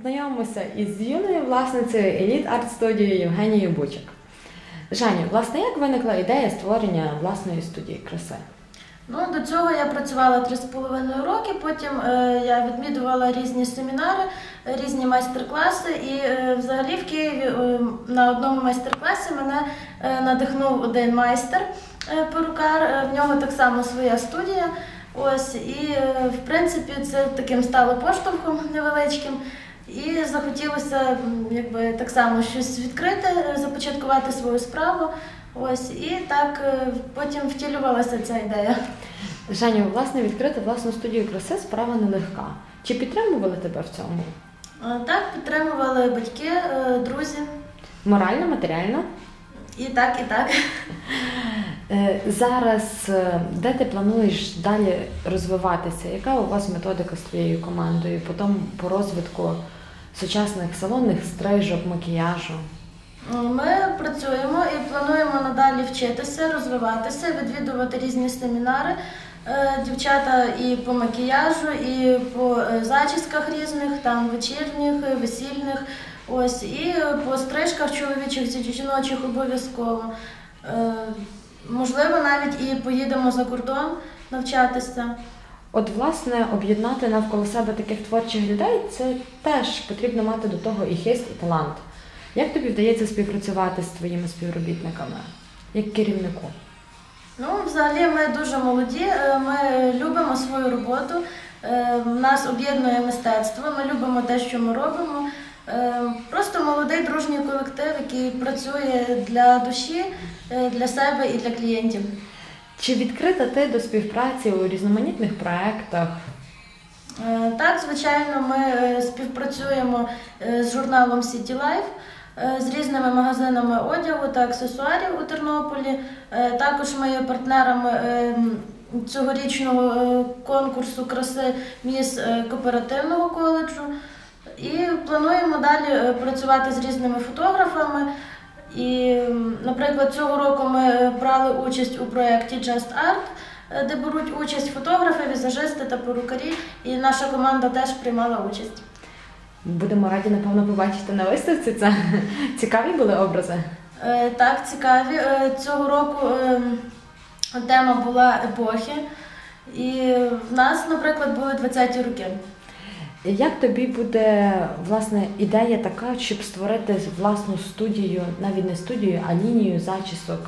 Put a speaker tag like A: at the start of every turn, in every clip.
A: Знайомимося із юною власницею Art Studio Євгенією Бучик. Жаню, власне, як виникла ідея створення власної студії краси?
B: Ну, до цього я працювала 3,5 роки, потім е, я відвідувала різні семінари, різні майстер-класи. І е, взагалі в Києві е, на одному майстер-класі мене е, надихнув один майстер е, перукар. Е, в нього так само своя студія. Ось, і е, в принципі це таким стало поштовхом невеличким. І захотілося якби так само щось відкрити, започаткувати свою справу. Ось і так е, потім втілювалася ця ідея.
A: Жаню, власне, відкрити власну студію краси справа нелегка. Чи підтримували тебе в цьому?
B: Е, Так підтримували батьки, е, друзі.
A: Морально, матеріально?
B: І так, і так.
A: Е, Зараз е, де ти плануєш далі розвиватися? Яка у вас методика з твоєю командою? Потім по розвитку сучасних салонних стрижок, макіяжу?
B: Е, Ми працюємо і плануємо надалі вчитися, розвиватися, відвідувати різні семінари. Дівчата і по макіяжу, і по зачісках різних, там вечірніх, весільних. Ось, і по стрижках чоловічих, ці- жіночих обов'язково. Можливо, навіть і поїдемо за кордон навчатися.
A: От, власне, об'єднати навколо себе таких творчих людей це теж потрібно мати до того і хист, і талант. Як тобі вдається співпрацювати з твоїми співробітниками як керівнику?
B: Ну, взагалі, ми дуже молоді. е, Ми любимо свою роботу. е, Нас об'єднує мистецтво. Ми любимо те, що ми робимо. Е, Просто молодий дружній колектив, який працює для душі, е, для себе і для клієнтів.
A: Чи відкрита ти до співпраці у різноманітних проєктах?
B: Е, Так, звичайно, ми співпрацюємо з журналом City Life, з різними магазинами одягу та аксесуарів у Тернополі. Також ми є партнерами цьогорічного конкурсу краси міс кооперативного коледжу. І плануємо далі е, працювати з різними фотографами. І, наприклад, цього року ми е, брали участь у проєкті Just Art, е, де беруть участь фотографи, візажисти та перукарі, і наша команда теж приймала участь.
A: Будемо раді, напевно, побачити на виставці. Це цікаві були образи.
B: Так, цікаві. Цього року ем, тема була епохи, і в нас, наприклад, були 20-ті роки.
A: Як тобі буде власне ідея така, щоб створити власну студію, навіть не студію, а лінію зачісок,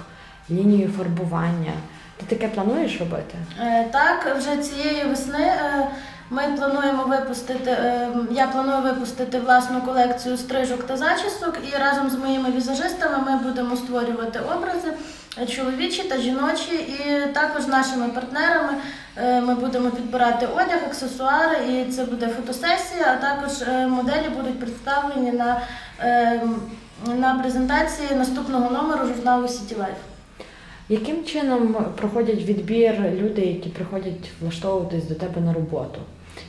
A: лінію фарбування? Ти таке плануєш робити?
B: Е, Так, вже цієї весни е, ми плануємо випустити. е, Я планую випустити власну колекцію стрижок та зачісок, і разом з моїми візажистами ми будемо створювати образи чоловічі та жіночі, і також нашими партнерами е, ми будемо підбирати одяг, аксесуари, і це буде фотосесія. А також е, моделі будуть представлені на, е, на презентації наступного номеру журналу City Life.
A: Яким чином проходять відбір люди, які приходять влаштовуватись до тебе на роботу?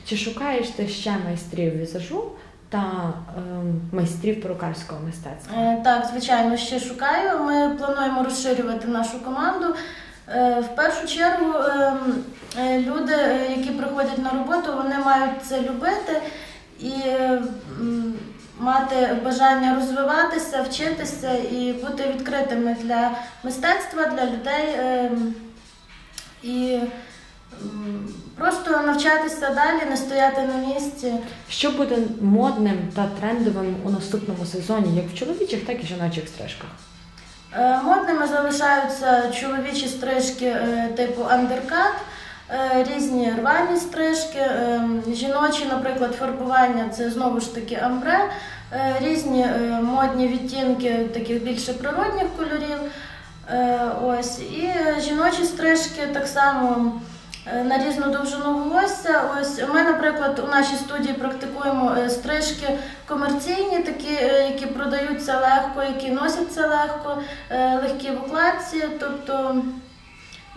A: Чи шукаєш ти ще майстрів візажу та ем, майстрів перукарського мистецтва?
B: Е, Так, звичайно, ще шукаю. Ми плануємо розширювати нашу команду. Е, В першу чергу ем, е, люди, е, які приходять на роботу, вони мають це любити і м, мати бажання розвиватися, вчитися і бути відкритими для мистецтва, для людей. ем, І просто навчатися далі, не стояти на місці.
A: Що буде модним та трендовим у наступному сезоні, як в чоловічих, так і жіночих стрижках?
B: Е, Модними залишаються чоловічі стрижки е, типу андеркат, е, різні рвані стрижки, жіночі, наприклад, фарбування це знову ж таки амбре, різні модні відтінки таких більше природних кольорів. Ось і жіночі стрижки так само. Е, На різну довжину волосся. Ось ми, наприклад, у нашій студії практикуємо е, стрижки комерційні, такі, е, які продаються легко, які носяться легко, легкі в укладці. Тобто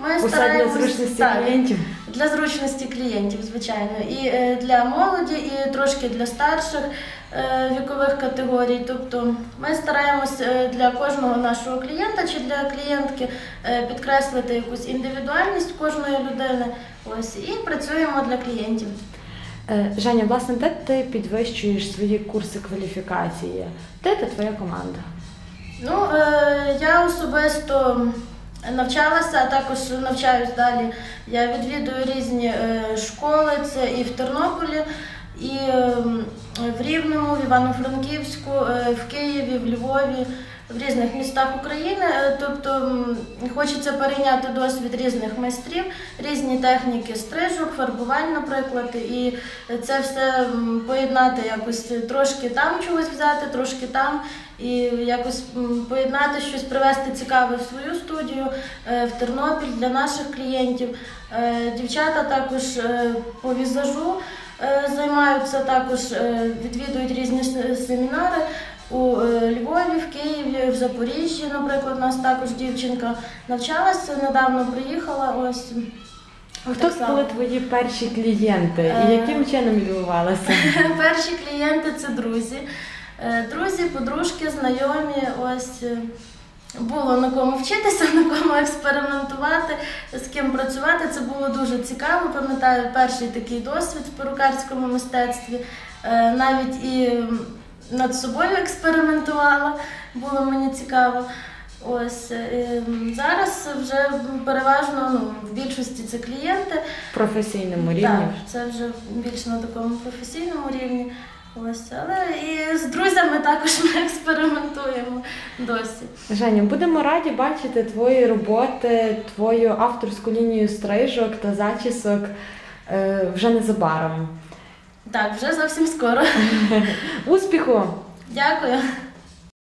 B: ми
A: Усе для зручності
B: так,
A: клієнтів.
B: для зручності клієнтів, звичайно, і е, для молоді, і трошки для старших е, вікових категорій. Тобто ми стараємось е, для кожного нашого клієнта чи для клієнтки підкреслити якусь індивідуальність кожної людини. Ось і працюємо для клієнтів.
A: Женя, власне, де ти підвищуєш свої курси кваліфікації? Де та твоя команда?
B: Ну, я особисто навчалася, а також навчаюсь далі. Я відвідую різні е, школи, це і в Тернополі, і е, в Рівному, в Івано-Франківську, е, в Києві, в Львові, в різних містах України. Е, Тобто хочеться перейняти досвід різних майстрів, різні техніки стрижок, фарбувань, наприклад, і це все поєднати якось трошки там чогось взяти, трошки там, і якось поєднати щось, привести цікаве в свою студію е, в Тернопіль для наших клієнтів. Е, Дівчата також по візажу займаються, також відвідують різні семінари. У е, Львові, в Києві, в Запоріжжі, наприклад, у нас також дівчинка навчалася, недавно приїхала. Ось
A: хто
B: Так
A: були твої перші клієнти і
B: Е.
A: яким чином відбувалося?
B: Перші клієнти це друзі. Е, Друзі, подружки, знайомі. Ось було на кому вчитися, на кому експериментувати, з ким працювати. Це було дуже цікаво. Пам'ятаю перший такий досвід в перукарському мистецтві. Навіть і над собою експериментувала, було мені цікаво. Ось е, зараз вже переважно ну, в більшості це клієнти.
A: В професійному рівні?
B: Так, це вже більш на такому професійному рівні. Ось, але і з друзями також ми експериментуємо досі.
A: Женя, будемо раді бачити твої роботи, твою авторську лінію стрижок та зачісок е, вже незабаром.
B: Так, вже зовсім скоро.
A: Успіху!
B: Дякую.